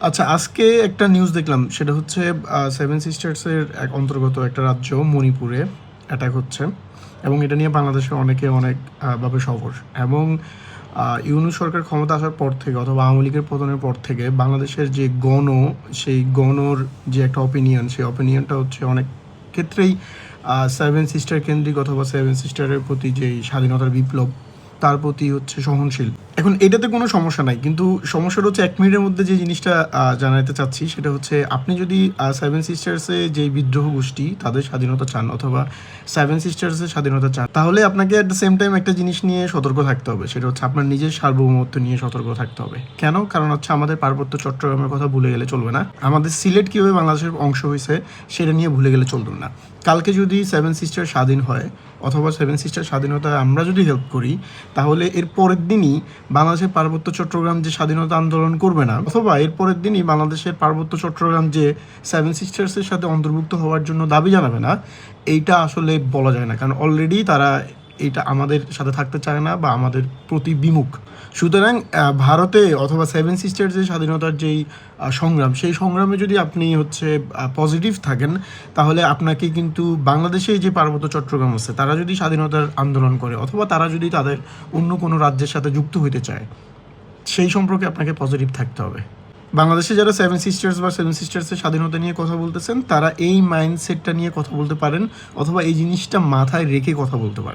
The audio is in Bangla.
আচ্ছা আজকে একটা নিউজ দেখলাম। সেটা হচ্ছে সেভেন সিস্টার্সের এক অন্তর্গত একটা রাজ্য, মণিপুরে অ্যাটাক হচ্ছে। এবং এটা নিয়ে বাংলাদেশে অনেকে অনেকভাবে সফর এবং ইউনু সরকার ক্ষমতা আসার পর থেকে অথবা আওয়ামী লীগের পতনের পর থেকে বাংলাদেশের যে গণ, সেই গণর যে একটা অপিনিয়ন সেই অপিনিয়নটা হচ্ছে অনেক ক্ষেত্রেই সেভেন সিস্টার কেন্দ্রিক অথবা সেভেন সিস্টারের প্রতি যেই স্বাধীনতার বিপ্লব, তার প্রতি হচ্ছে সহনশীল। এখন এটাতে কোনো সমস্যা নাই, কিন্তু সমস্যাটা হচ্ছে এক মিনিটের মধ্যে যে জিনিসটা জানাতে চাচ্ছি সেটা হচ্ছে আপনি যদি সেভেন সিস্টার্সে যে বিদ্রোহ গোষ্ঠী তাদের স্বাধীনতা চান অথবা সেভেন সিস্টার্সের স্বাধীনতা চান, তাহলে আপনাকে অ্যাট দ্য সেম টাইম একটা জিনিস নিয়ে সতর্ক থাকতে হবে, সেটা হচ্ছে আপনার নিজের সার্বভৌমত্ব নিয়ে সতর্ক থাকতে হবে। কেন? কারণ হচ্ছে আমাদের পার্বত্য চট্টগ্রামের কথা ভুলে গেলে চলবে না। আমাদের সিলেট কীভাবে বাংলাদেশের অংশ হয়েছে সেটা নিয়ে ভুলে গেলে চলবে না। কালকে যদি সেভেন সিস্টার স্বাধীন হয়, অথবা সেভেন সিস্টার স্বাধীনতায় আমরা যদি হেল্প করি, তাহলে এর পরের দিনই বাংলাদেশের পার্বত্য চট্টগ্রাম যে স্বাধীনতা আন্দোলন করবে না, অথবা এরপরের দিনই বাংলাদেশের পার্বত্য চট্টগ্রাম যে সেভেন সিস্টার্সের সাথে অন্তর্ভুক্ত হওয়ার জন্য দাবি জানাবে না, এইটা আসলে বলা যায় না। কারণ অলরেডি তারা এটা আমাদের সাথে থাকতে চায় না বা আমাদের প্রতি বিমুখ। সুতরাং ভারতে অথবা সেভেন সিস্টার যে স্বাধীনতার যেই সংগ্রাম, সেই সংগ্রামে যদি আপনি হচ্ছে পজিটিভ থাকেন, তাহলে আপনাকে কিন্তু বাংলাদেশে যে পার্বত্য চট্টগ্রাম আছে, তারা যদি স্বাধীনতার আন্দোলন করে অথবা তারা যদি তাদের অন্য কোনো রাজ্যের সাথে যুক্ত হইতে চায়, সেই সম্পর্কে আপনাকে পজিটিভ থাকতে হবে। বাংলাদেশে যারা সেভেন সিস্টার্স বা সেভেন সিস্টার্সের স্বাধীনতা নিয়ে কথা বলতেছেন, তারা এই মাইন্ডসেটটা নিয়ে কথা বলতে পারেন অথবা এই জিনিসটা মাথায় রেখে কথা বলতে পারেন।